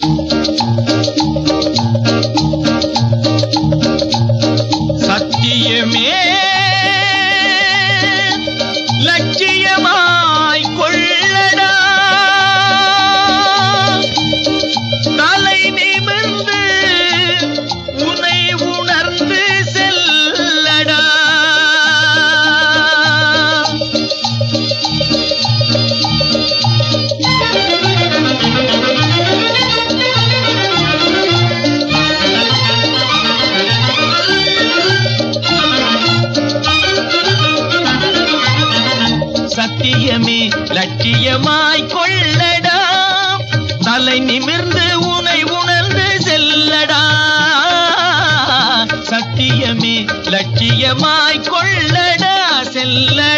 சத்தியமே செல்லடா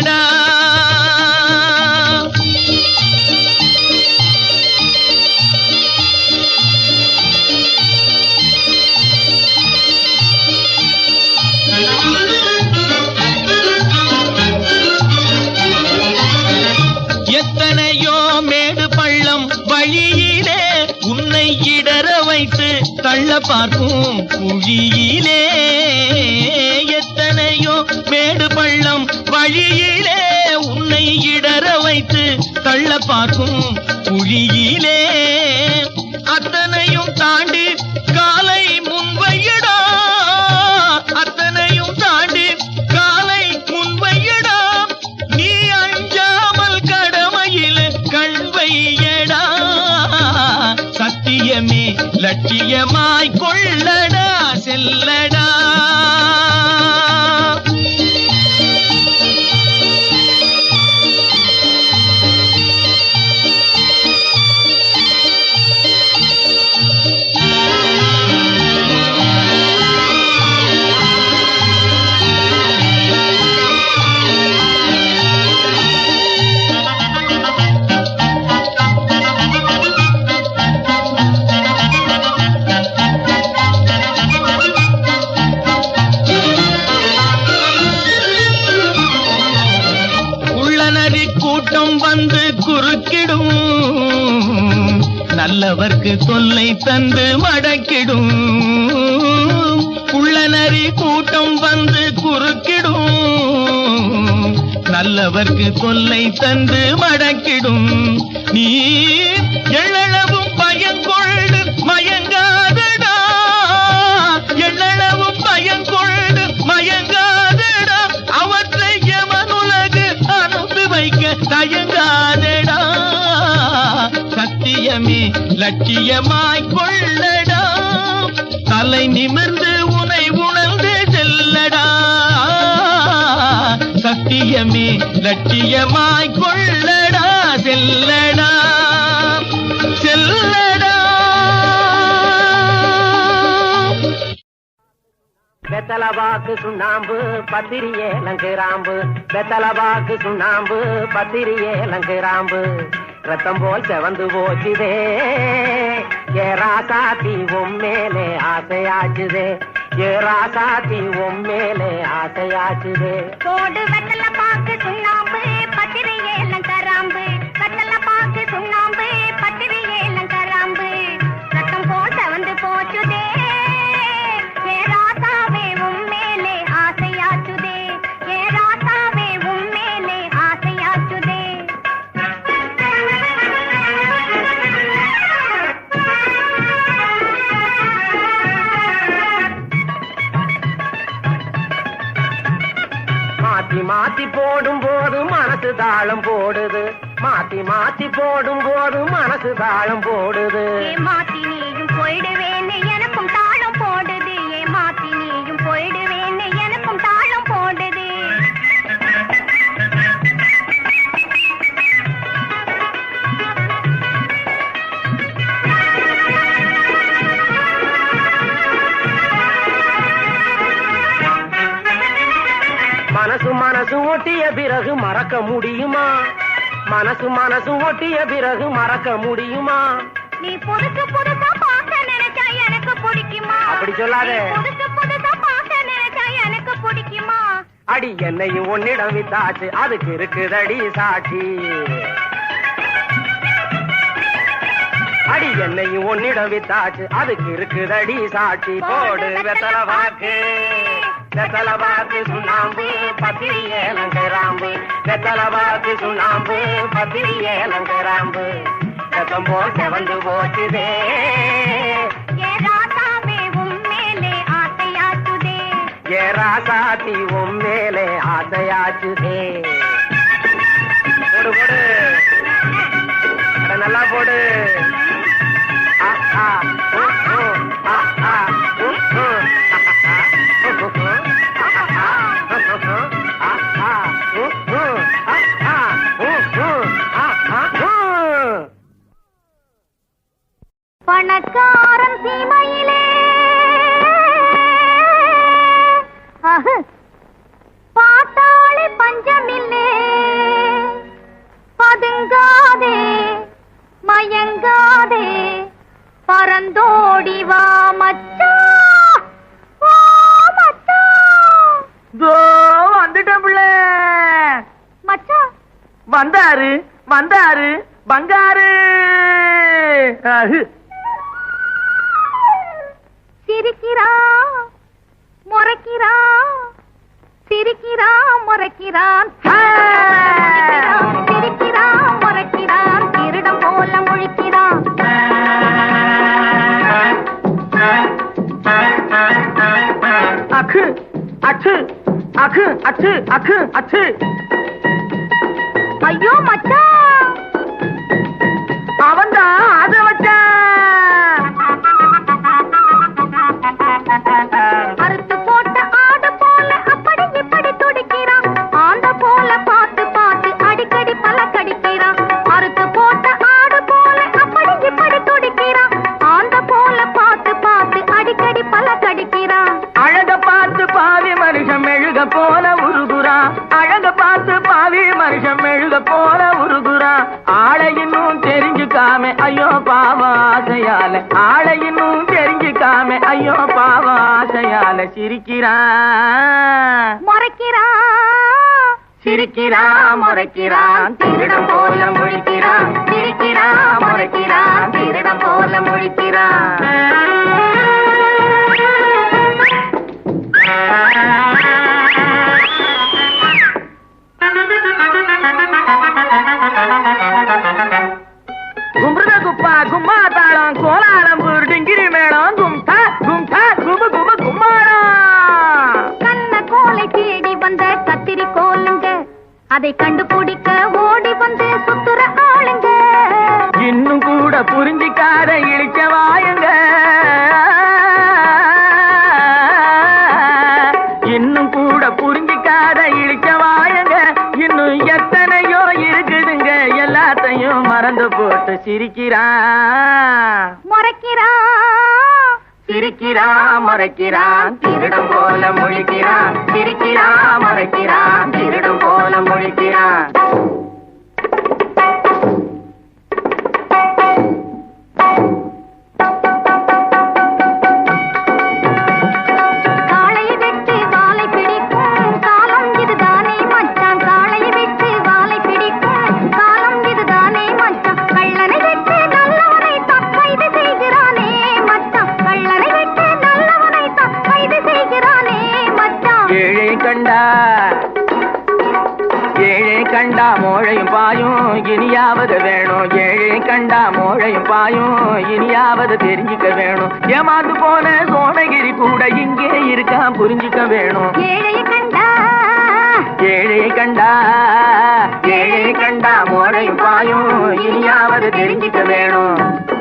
வந்து குறுக்கிடும். நல்லவர்க்கு தொல்லை தந்து மடக்கிடும். உள்ளனரி கூட்டம் வந்து குறுக்கிடும். நல்லவர்க்கு தொல்லை தந்து மடக்கிடும். நீ எழ தயங்காதடா சத்தியமே லட்சியமாய் கொள்ளடா. தலை நிமிர்ந்து உனை உணர்ந்து செல்லடா. சத்தியமே லட்சியமாய் கொள்ளடா செல்லடா. பெத்தலவாக்கு சுண்ணாம்பு பத்திரியே லங்குராம்பு. பெத்தலவாக்கு சுண்ணாம்பு பத்திரியே லங்குராம்பு. ரத்தம் போல் செவந்து போச்சுதே. ஏ ராசாத்தி உம்மேலே ஆசையாச்சுதே. ஏ ராசாத்தி உம்மேலே ஆசையாச்சுதே. தோடு வெத்தல பாக்கு சுண்ணாம்பு மாத்தி போடும் போது மனசு தாளம் போடுது. மாத்தி மாத்தி போடும் போது மனசு தாளம் போடுது. மாத்தி நீயும் போயிடுவே. ஒட்டிய பிறகு மறக்க முடியுமா? மனசு மனசு ஒட்டிய பிறகு மறக்க முடியுமா? நீ புதுசு புதுசா பார்க்க நினைச்சா எனக்கு பிடிக்குமா? அப்படி சொல்லாதே. புதுசு புதுசா பார்க்க நினைச்சா எனக்கு பிடிக்குமா? அடி என்னையும் உன்னிடம் வித்தாச்சு. அதுக்கு இருக்குதடி சாட்சி. அடி என்னையும் ஒன்னிடம் வித்தாச்சு. அதுக்கு இருக்குதடி சாட்சி. போடு வெத்தல வாக்கு. வெத்தல வாக்கு சுண்ணாம்பு பத்திரி ஏலங்கராம்பு. வெத்தல வாக்கு சுண்ணாம்பு பத்திரி ஏலங்கராம்பு. ரத்தம் போல் செவந்து போச்சுதே. ஏ ராசாத்தி உன் மேலே ஆசையாச்சுதே. போடு போடு. நல்லா போடு. பணக்காரன் சீமையிலே अच्छे अच्छे अच्छे। ஆசையால சிரிக்கிறான் முறைக்கிறான் சிரிக்கிறான் முறைக்கிறான் திருடம் போல முழிக்கிறான் சிரிக்கிறான் முறைக்கிறான் திருடம் போல முழிக்கிறான் குப்பா கும்மா. அதை கண்டுபிடிக்க ஓடி வந்து சுத்துற ஆளுங்க. இன்னும் கூட புரிஞ்சிக்காத இழிச்ச வாயுங்க. இன்னும் கூட புரிஞ்சிக்காத இழிச்ச வாயுங்க. இன்னும் எத்தனையோ இருக்குதுங்க. எல்லாத்தையும் மறந்து போட்டு சிரிக்கிறான். முறைக்கிறான். சிரிக்கிறான் மறைக்கிறான் திருடம் போல முழிக்கிறான். சிரிக்கிறான் மறைக்கிறான் திருடம் போல முழிக்கிறான். பாயும் இனியாவது வேணும். ஏழை கண்டா மோழையும் பாயும். இனியாவது தெரிஞ்சுக்க வேணும். ஏமாந்து போன சோனகிரி கூட இங்கே இருக்கான் புரிஞ்சுக்க வேணும். ஏழையை கண்டா. ஏழை கண்டா. ஏழை கண்டா மோழையும் பாயும். இனியாவது தெரிஞ்சுக்க வேணும்.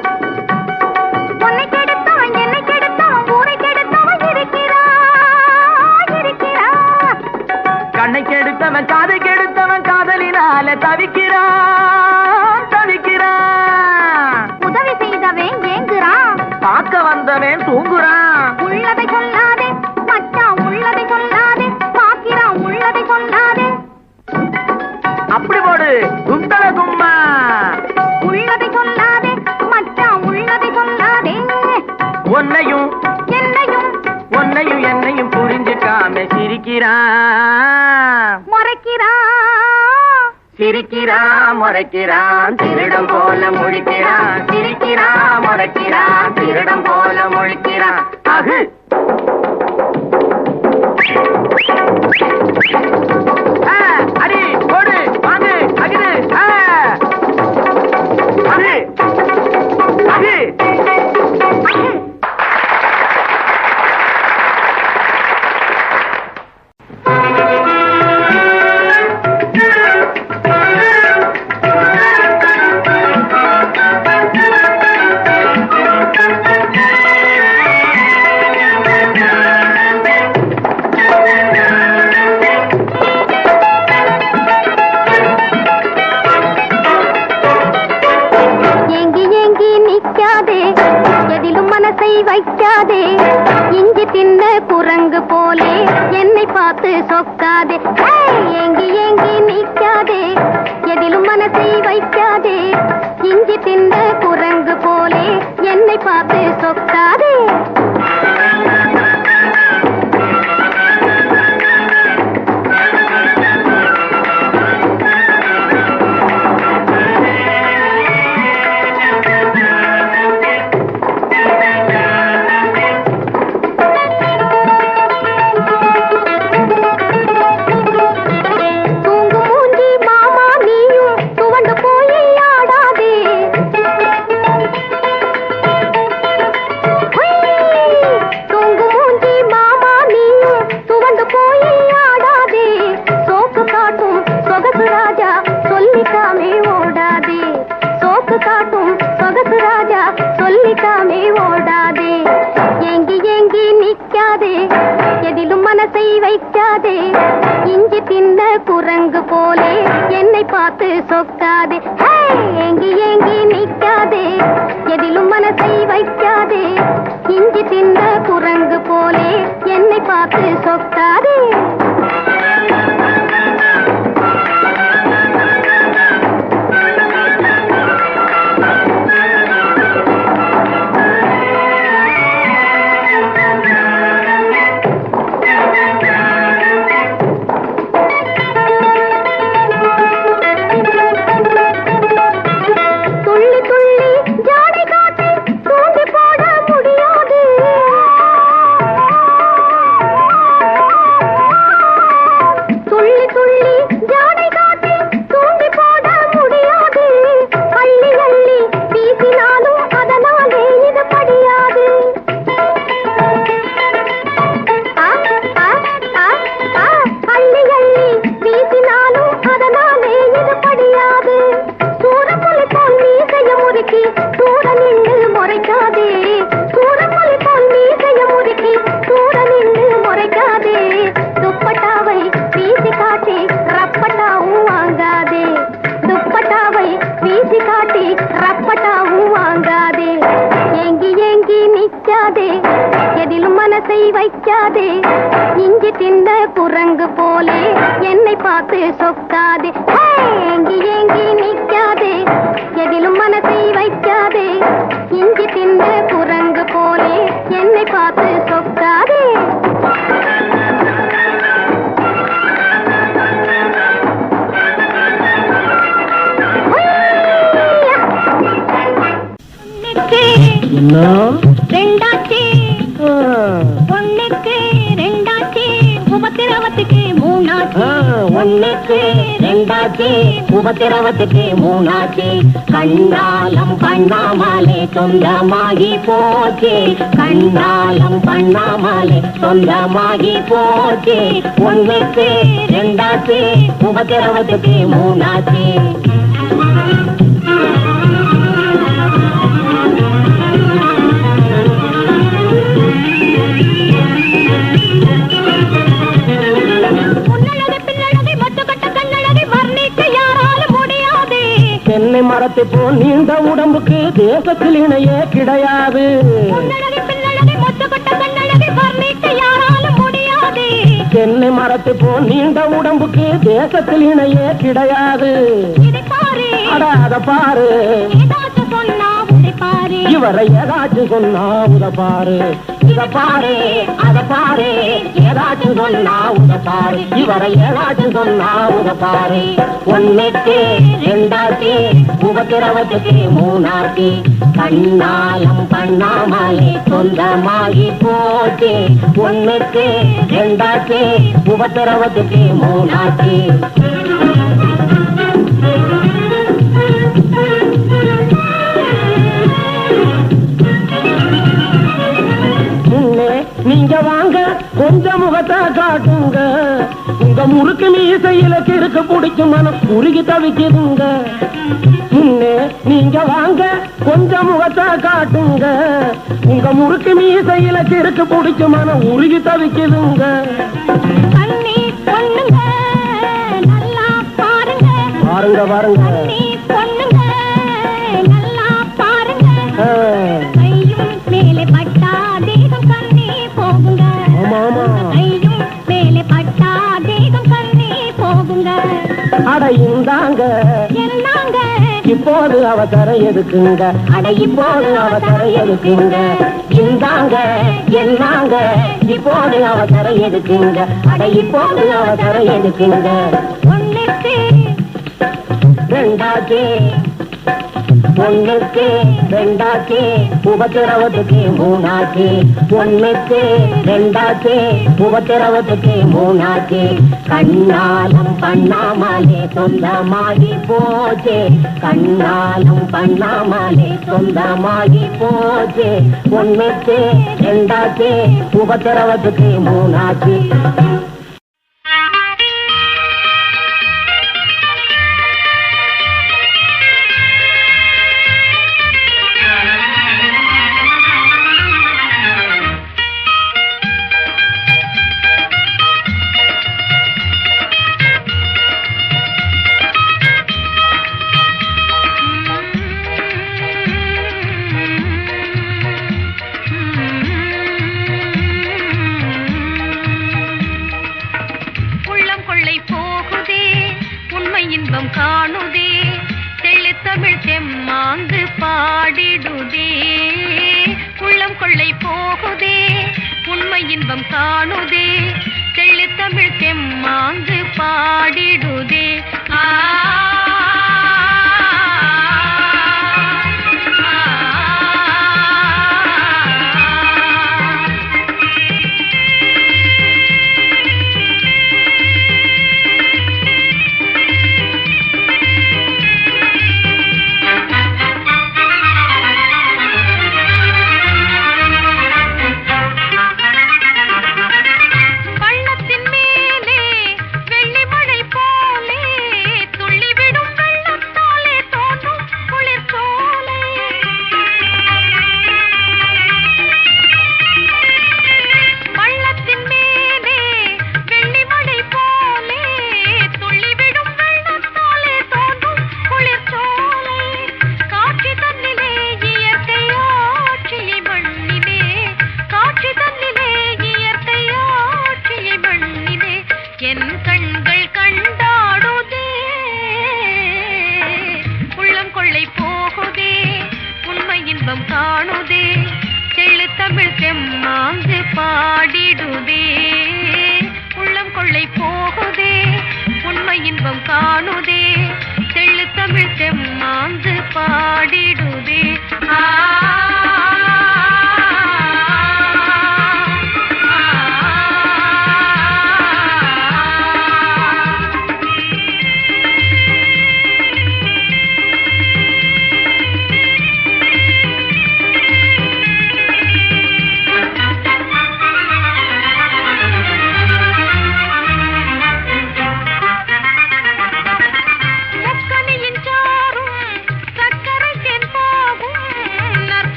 கண்ணை கெடுத்தவன் காதை கெடுத்தவன் காதலினால தவிக்கிறான் தவிக்கிறான். உதவி செய்தவன் ஏங்குறான். பார்க்க வந்தவன் தூங்குறான். உள்ளதை சொல்லாதே மச்சான் உள்ளதை சொல்லாதே பாக்கிறான் உள்ளதை சொல்லாதே. அப்படி போடு குந்தல கும்மா. உள்ளதை சொல்லாதே மச்சான் உள்ளதை சொல்லாதே. உன்னையும் என்னையும் உன்னையும் என்னையும் புரிஞ்சுக்காம சிரிக்கிறான். சிரிக்கிறான் முறைக்கிறான் திருடம் போல முழிக்கிறான். சிரிக்கிறான் முறைக்கிறான் திருடம் போல முழிக்கிறான். அகு. வைக்காதே. இஞ்சி தின்ன குரங்கு போலே என்னை பார்த்து சொக்காதே. ஏங்கி ஏங்கி நிற்காதே. எதிலும் மனசை என்னை பார்த்து சொக்காதே. ரெண்டா ஒன்னுக்கு ரெண்டாக்கி உபத்திரவத்துக்கு மூணாக்கி கண்டாலம் பண்ணாமலே சொந்தமாகி போச்சு. கண்டாலம் பண்ணாமலே சொந்தமாகி போச்சு. ஒன்னுக்கு ரெண்டாக்கி உபத்திரவத்துக்கு மூணாக்கி. தென்னை மரத்தை போல் நீண்ட உடம்புக்கு தேசத்தில் இணைய கிடையாது. தென்னை மரத்தை போல் நீண்ட உடம்புக்கு தேசத்தில் இணையே கிடையாது. அட அத பாரு. இவரை ஏதாச்சும் சொன்னா உத பாரு. இத பாரு அத பாரு. ஏதாச்சும் சொன்னா உத பாரு. இவரை ஏதாச்சும் சொன்னா உத பாரு. ஒன்னுக்கு ரெண்டாச்சு உபத்திரவத்துக்கு மூணாச்சு கண்ணாலம் பண்ணாமலே சொந்தமாகி போச்சு. ஒன்னுக்கு ரெண்டாச்சு உபத்திரவத்துக்கு மூணாச்சு கொஞ்சம் முகத்தை காட்டுங்க. உங்க முறுக்கு மீசையில கிறுக்கு பிடிக்கும் மனம் உருகி தவிக்குதுங்க. முன்னே நீங்க வாங்க கொஞ்சம் முகத்தை காட்டுங்க. உங்க முறுக்கு மீசையில கிறுக்கு பிடிக்கும் மனம் உருகி தவிக்குதுங்க. பாருங்க. பாருங்க அட இந்தாங்க என்னாங்க? இப்போது அவசரம் எதுக்குங்க? அட இப்போது அவசரம் எதுக்குங்க? இந்தாங்க என்னாங்க இப்போது அவசரம் எதுக்குங்க? அட இப்போது அவசரம் எதுக்குங்க? ஒன்னுக்கு ரெண்டாச்சு ஒண்ணுக்கு ரெண்டாச்சு உபத்திரவத்துக்கு மூணாச்சு ஒண்ணுக்கு ரெண்டாச்சு உபத்திரவத்துக்கு மூணாச்சு கண்ணாலம் பண்ணாமலே சொந்தமாகி போச்சு. கண்ணாலம் பண்ணாமலே சொந்தமாகி போச்சு. ஒண்ணுக்கு ரெண்டாச்சு உபத்திரவத்துக்கு மூணாச்சு இன்பம் காணுதே தெளித்தமிழ் செம்மாங்கு பாடிடுதே. உள்ளம் கொள்ளை போகுதே உண்மை இன்பம் காணுதே தெளித்தமிழ் செம்மாங்கு பாடிடுதே. ஆ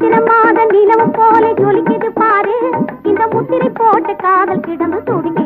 சித்திர மாதம் நிலவு போல ஜொலிக்குது பாரு. இந்த முத்திரை போட்ட காதல் கிடந்து துடிக்க